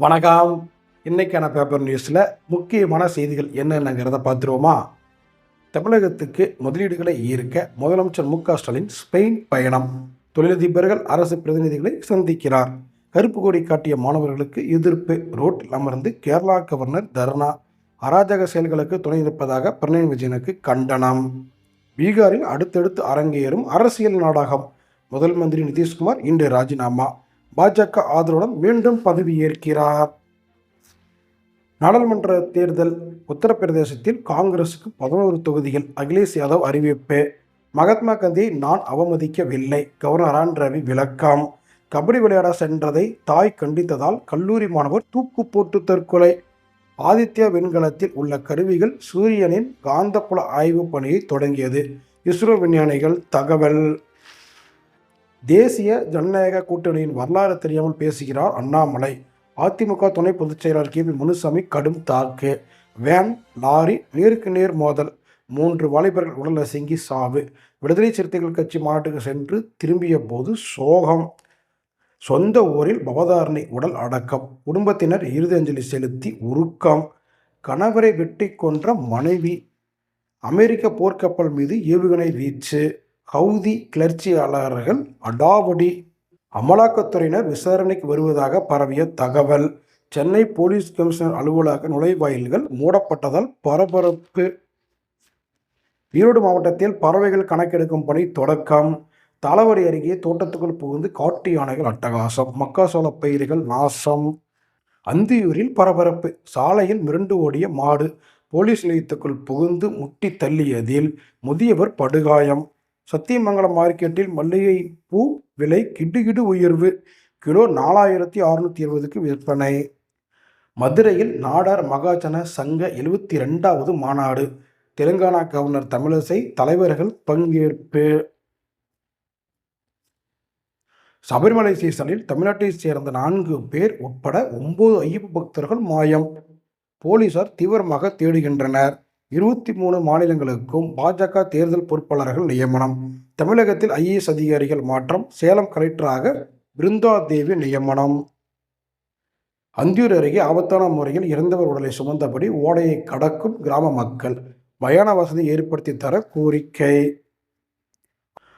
வணக்கம். இன்னைக்கான பேப்பர் நியூஸில் முக்கியமான செய்திகள் என்னென்னங்கிறத பார்த்துருவோமா? தமிழகத்துக்கு முதலீடுகளை ஈர்க்க முதலமைச்சர் மு ஸ்டாலின் ஸ்பெயின் பயணம். தொழிலதிபர்கள் அரசு பிரதிநிதிகளை சந்திக்கிறார். கருப்பு கொடி காட்டிய மாணவர்களுக்கு எதிர்ப்பு. ரோட்டில் அமர்ந்து கேரளா கவர்னர் தர்ணா. அராஜக செயல்களுக்கு துணை நிற்பதாக பிரணய் விஜயனுக்கு கண்டனம். பீகாரில் அடுத்தடுத்து அரங்கேறும் அரசியல் நாடகம். முதல் மந்திரி நிதிஷ்குமார் இன்று ராஜினாமா. பாஜக ஆதரவுடன் மீண்டும் பதவியேற்கிறார். நாடாளுமன்ற தேர்தல் உத்தரப்பிரதேசத்தில் காங்கிரசுக்கு பதினோரு தொகுதிகள் அகிலேஷ் யாதவ் அறிவிப்பு. மகாத்மா காந்தியை நான் அவமதிக்கவில்லை. கவர்னர் ஆன் ரவி விளக்கம். கபடி விளையாட சென்றதை தாய் கண்டித்ததால் கல்லூரி மாணவர் தூக்கு போட்டு தற்கொலை. ஆதித்யா விண்கலத்தில் உள்ள கருவிகள் சூரியனின் காந்தப்புல ஆய்வு பணியை தொடங்கியது. இஸ்ரோ விஞ்ஞானிகள் தகவல். தேசிய ஜனநாயக கூட்டணியின் வரலாறு தெரியாமல் பேசுகிறார் அண்ணாமலை. அதிமுக துணை பொதுச் செயலாளர் கே. பி. முனுசாமி கடும் தாக்கு. வேன் லாரி நேருக்கு நேர் மோதல். மூன்று வாலிபர்கள் உடல் நசுங்கி சாவு. விடுதலை சிறுத்தைகள் கட்சி மாநாட்டுக்கு சென்று திரும்பிய போது சோகம். சொந்த ஊரில் பவதாரணி உடல் அடக்கம். குடும்பத்தினர் இறுதி அஞ்சலி செலுத்தி உருக்கம். கணவரை வெட்டி கொன்ற மனைவி. அமெரிக்க போர்க்கப்பல் மீது ஏவுகணை வீச்சு. ஹவுதி கிளர்ச்சியாளர்கள் அடாவடி அமலாக்கத்துறையினர் விசாரணைக்கு வருவதாக பரவிய தகவல். சென்னை போலீஸ் கமிஷனர் அலுவலக நுழைவாயில்கள் மூடப்பட்டதால் பரபரப்பு. ஈரோடு மாவட்டத்தில் பறவைகள் கணக்கெடுக்கும் பணி தொடக்கம். தலைவரி அருகே தோட்டத்துக்குள் புகுந்து காட்டு யானைகள் அட்டகாசம். மக்காசோள பயிர்கள் நாசம். அந்தியூரில் பரபரப்பு. சாலையில் மிரண்டு ஓடிய மாடு போலீஸ் நிலையத்துக்குள் புகுந்து முட்டி தள்ளியதில் முதியவர் படுகாயம். சத்தியமங்கலம் மார்க்கெட்டில் மல்லிகை பூ விலை கிடுகிடு உயர்வு. கிலோ நாலாயிரத்தி அறுநூத்தி இருபதுக்கு விற்பனை. மதுரையில் நாடார் மகாஜன சங்க எழுபத்தி ரெண்டாவது மாநாடு. தெலுங்கானா கவர்னர் தமிழிசை தலைவர்கள் பங்கேற்பு. சபரிமலை சீசனில் தமிழ்நாட்டைச் சேர்ந்த நான்கு பேர் உட்பட ஒன்பது ஐயப்ப பக்தர்கள் மாயம். போலீசார் தீவிரமாக தேடுகின்றனர். இருபத்தி மூணு மாநிலங்களுக்கும் பாஜக தேர்தல் பொறுப்பாளர்கள் நியமனம். தமிழகத்தில் ஐஏஎஸ் அதிகாரிகள் மாற்றம் சேலம் கலெக்டராக பிருந்தா தேவி நியமனம். அந்தியூர் அருகே ஆபத்தான முறையில் இறந்தவர் உடலை சுமந்தபடி ஓடையை கடக்கும் கிராம மக்கள். மயான வசதி ஏற்படுத்தி தர கோரிக்கை.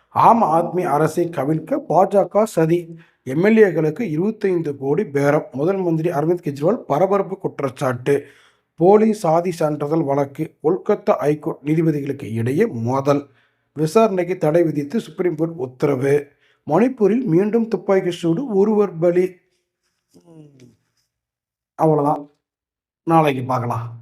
ஆம் ஆத்மி அரசை கவிழ்க்க பாஜக சதி. எம்எல்ஏக்களுக்கு இருபத்தைந்து கோடி பேரம். முதல் மந்திரி அரவிந்த் கெஜ்ரிவால் பரபரப்பு குற்றச்சாட்டு. போலி சாதி சான்றிதழ் வழக்கு கொல்கத்தா ஐகோர்ட் நீதிபதிகளுக்கு இடையே மோதல். விசாரணைக்கு தடை விதித்து சுப்ரீம் கோர்ட் உத்தரவு. மணிப்பூரில் மீண்டும் துப்பாக்கி சூடு ஒருவர் பலி. அவ்வளோதான் நாளைக்கு பார்க்கலாம்.